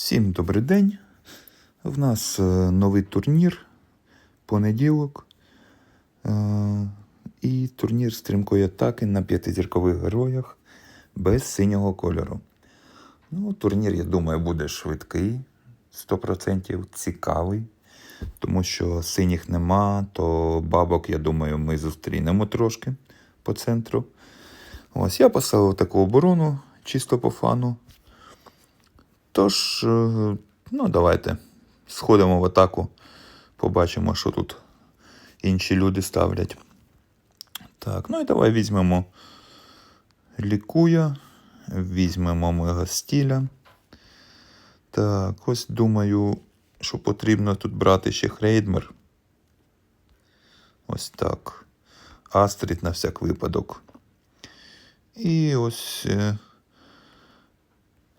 Всім добрий день. В нас е, новий турнір, понеділок. Е, І турнір стрімкої атаки на п'ятизіркових героях без синього кольору. Ну, турнір, я думаю, буде швидкий, 100% цікавий, тому що синіх нема, то бабок, я думаю, ми зустрінемо трошки по центру. Ось я поставив таку оборону чисто по фану. Тож, е, ну, давайте сходимо в атаку, побачимо, що тут інші люди ставлять. Так, ну і давай візьмемо лікуя, візьмемо мегастіля. Так, ось думаю, що потрібно тут брати ще Хрейдмер. Ось так. Астрід на всяк випадок. І ось.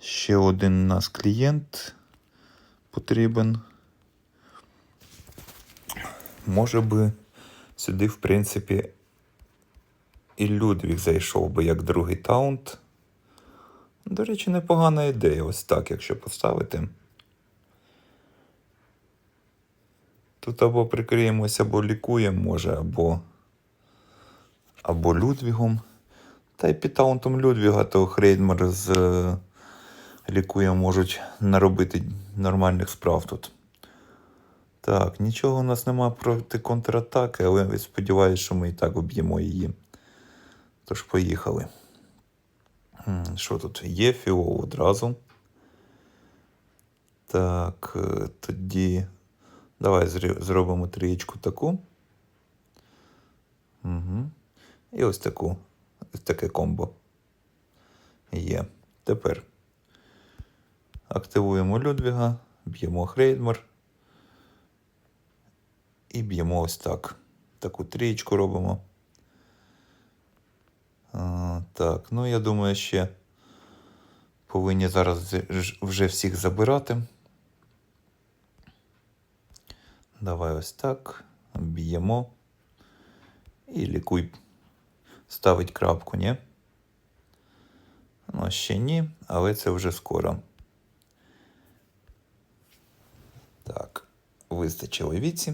Ще один у нас клієнт потрібен. Може би сюди, в принципі, і Людвіг зайшов би як другий таунт. До речі, непогана ідея, ось так, якщо поставити. Тут або прикриємося, або лікуємо, може, або, або Людвігом. Та й під таунтом Людвіга, то Хрейдмер з е, лікує можуть наробити нормальних справ тут. Так, нічого у нас нема проти контратаки, але я сподіваюся, що ми і так об'ємо її. Тож поїхали. Що тут? Є фіол одразу. Так, е, тоді давай зробимо трієчку таку. Угу. І ось таку. Ось таке комбо. Є. Тепер активуємо Людвіга, б'ємо Хрейдмер. І б'ємо ось так. Таку трієчку робимо. А, так, ну я думаю, ще повинні зараз вже всіх забирати. Давай ось так. Б'ємо. І лікуй. Ставить крапку, ні? Ну, ще ні, але це вже скоро. Так, вистачило віці.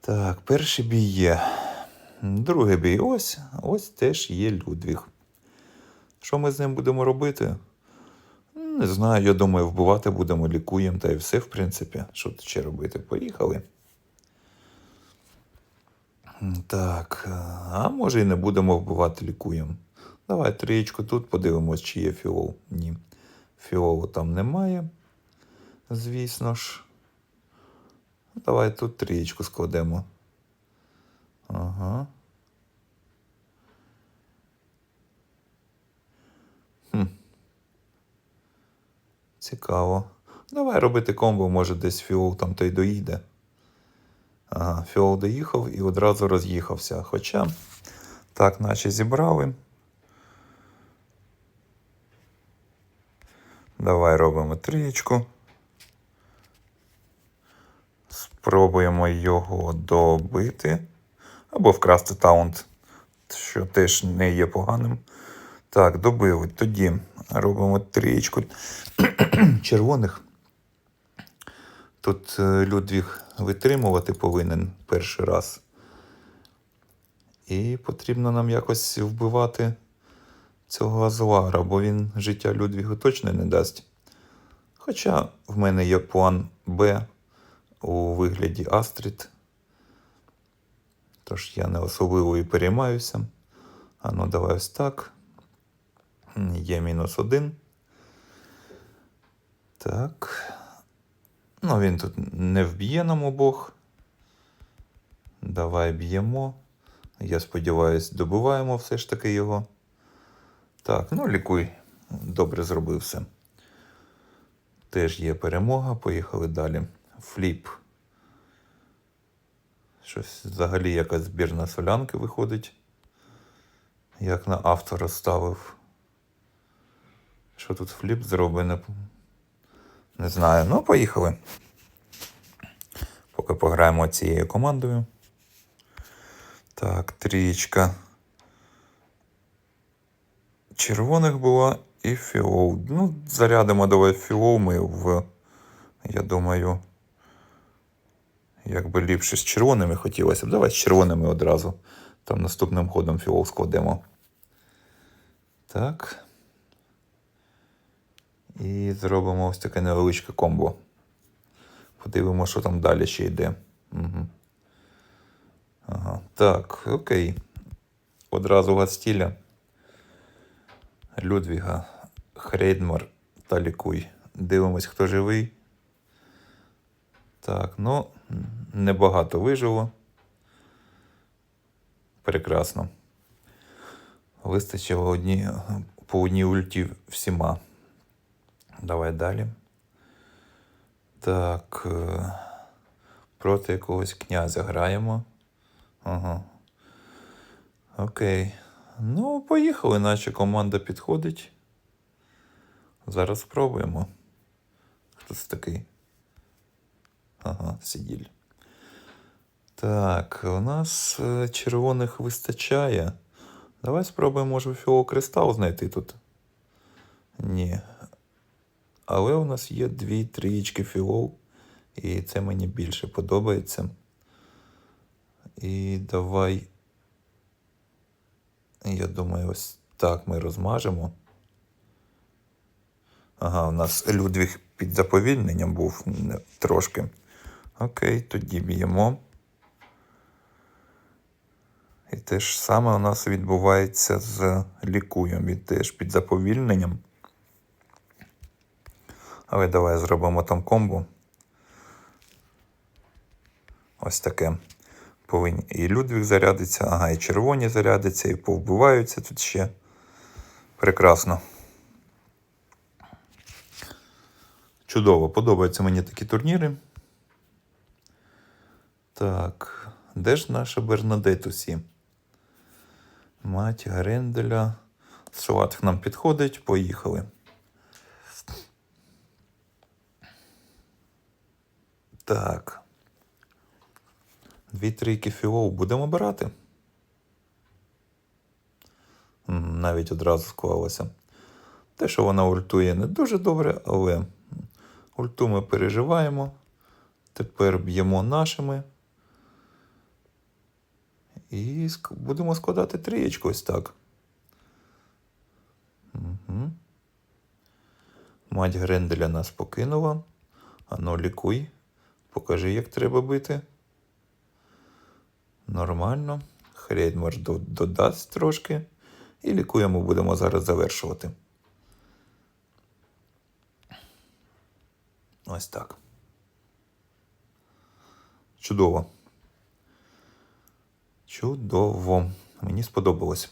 Так, перший бій є. Другий бій ось. Ось теж є Людвіг. Що ми з ним будемо робити? Не знаю, я думаю, вбивати будемо, лікуємо, та й все, в принципі. Що тут ще робити? Поїхали. Так, а може і не будемо вбивати, лікуємо. Давай трієчку тут подивимось, чи є фіол. Ні. Фіолу там немає. Звісно ж. Давай тут трієчку складемо. Ага. Хм. Цікаво. Давай робити комбо, може десь фіол там той доїде. Ага, фіол доїхав і одразу роз'їхався. Хоча так, наче зібрали. Давай робимо трієчку. Спробуємо його добити. Або вкрасти таунт, що теж не є поганим. Так, добили. Тоді робимо трієчку червоних. Тут е, Людвіг витримувати повинен перший раз. І потрібно нам якось вбивати цього Азлара, бо він життя Людвігу точно не дасть. Хоча в мене є план Б у вигляді Астрід. Тож я не особливо і переймаюся. А ну давай ось так. Є мінус один. Так. Ну, він тут не вб'є нам обох. Давай б'ємо. Я сподіваюся, добиваємо все ж таки його. Так, ну лікуй. Добре зробив все. Теж є перемога. Поїхали далі. Фліп. Щось взагалі якась збірна солянки виходить. Як на автора ставив. Що тут фліп зроблений? Не знаю. Ну, поїхали. Поки пограємо цією командою. Так, трієчка червоних була І фіол. Ну, зарядимо давай фіол ми в. Я думаю. Якби ліпше з червоними хотілося б. Давай з червоними одразу. Там наступним ходом фіол складемо. Так. І зробимо ось таке невеличке комбо. Подивимося, що там далі ще йде. Угу. Ага. Так, окей. Одразу Гастіля. Людвіга, Хрейдмар та Лікуй. Дивимось, хто живий. Так, ну, небагато вижило. Прекрасно. Вистачило одні, по одній ульті всіма. Давай далі. Так. е, Проти якогось князя граємо. Ага. Окей. Ну, поїхали, наче команда підходить. Зараз спробуємо. Хто це такий? Ага, сиділь. Так, у нас е, червоних вистачає. Давай спробуємо, може, фіокристал знайти тут. Ні. Але у нас є дві трієчки фіол, і це мені більше подобається. І давай. Я думаю, ось так ми розмажемо. Ага, у нас Людвіг під заповільненням був трошки. Окей, тоді б'ємо. І те ж саме у нас відбувається з лікуєм. Він теж під заповільненням. Але давай зробимо там комбо. Ось таке. Повинні і Людвіг зарядиться, ага, і червоні зарядиться, і повбиваються тут ще. Прекрасно. Чудово, подобаються мені такі турніри. Так, де ж наша Бернадет усі? Мать Гаренделя. Шватх нам підходить, поїхали. Так. Дві трійки фіол будемо брати. Навіть одразу склалося. Те, що вона ультує не дуже добре, але ульту ми переживаємо. Тепер б'ємо нашими. І будемо складати трієчку ось так. Угу. Мать Гренделя нас покинула. Ану, лікуй. Покажи, як треба бити. Нормально. Хрейдмар до- додасть трошки. І лікуємо будемо зараз завершувати. Ось так. Чудово. Чудово. Мені сподобалось.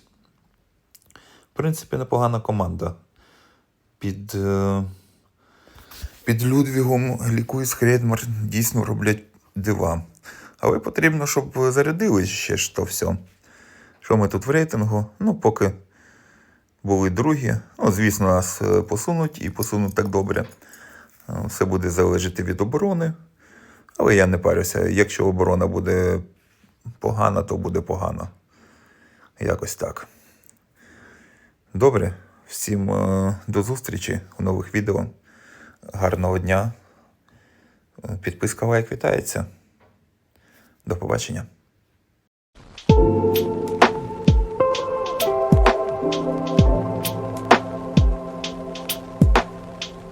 В принципі, непогана команда. Під, е, під Людвігом Лікуй з Хрейдмар дійсно роблять дива. Але потрібно, щоб зарядили ще ж то все. Що ми тут в рейтингу? Ну, поки були другі. Ну, звісно, нас е, посунуть і посунуть так добре. Е, Все буде залежати від оборони. Але я не парюся. Якщо оборона буде погана, то буде погано. Якось так. Добре. Всім е, до зустрічі у нових відео. Гарного дня. Підписка лайк вітається. До побачення.